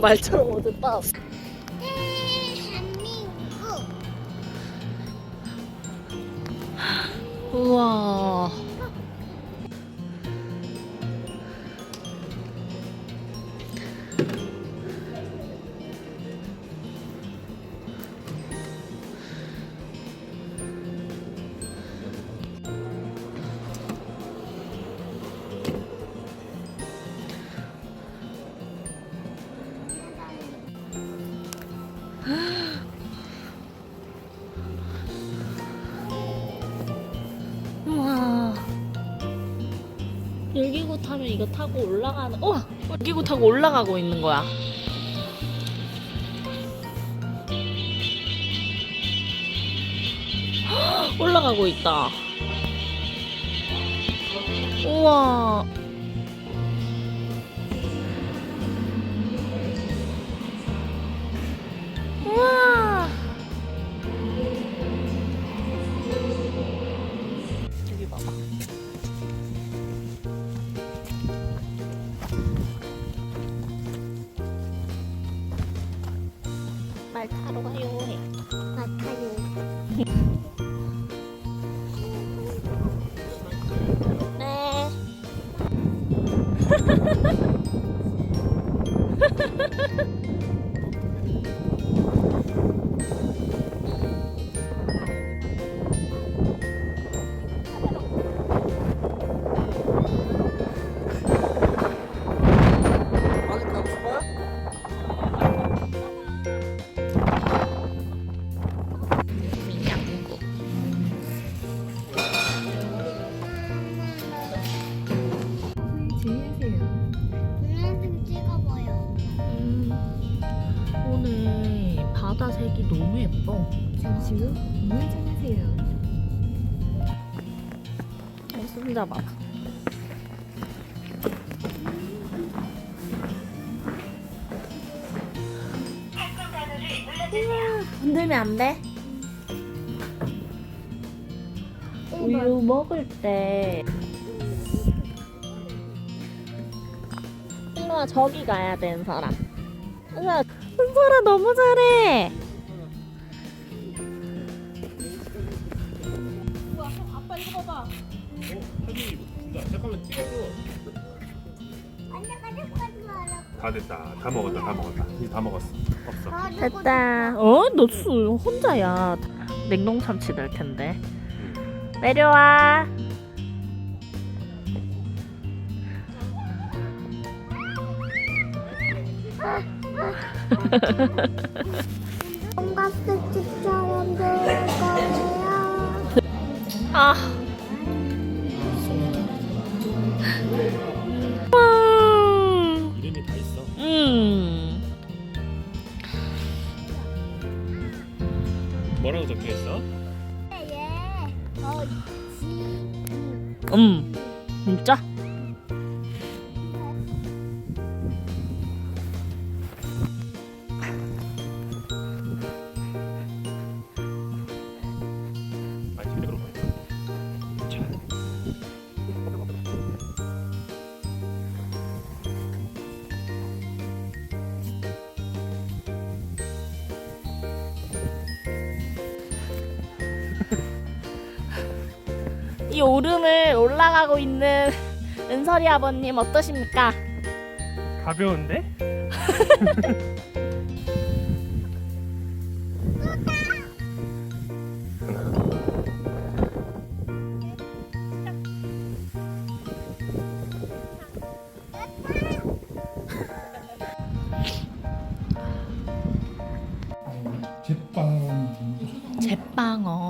말처럼 어졌다. 대한민국 우와. 우와. 열기구 타면 이거 타고 올라가는, 우와! 열기구 타고 올라가고 있는 거야. 헉, 올라가고 있다. 우와. 말 타러 가요. 해. 주의하세요. 동영상 찍어봐요. 음, 오늘 바다 색이 너무 예뻐. 잠시 후 우회전하세요. 손 잡아봐. 흔들면 안 돼. 우유 먹을 때 일로와 저기 가야 되는 사람 은서아 은서아 너무 잘해 잠깐만 찍어줘. 완전 가져가지 마라. 다 됐다. 다 먹었다. 다 먹었다. 이제 다 먹었어. 없어. 됐다 어? 너 수- 혼자야 냉동 참치 될 텐데 내려와 돈가스 집처럼 될 거예요. 아. 음. 음. 뭐라고 적혀 있어? 예. 어, 지. 음. 진짜? 이 오름을 올라가고 있는 은설이 아버님 어떠십니까? 가벼운데? 제빵 제빵어.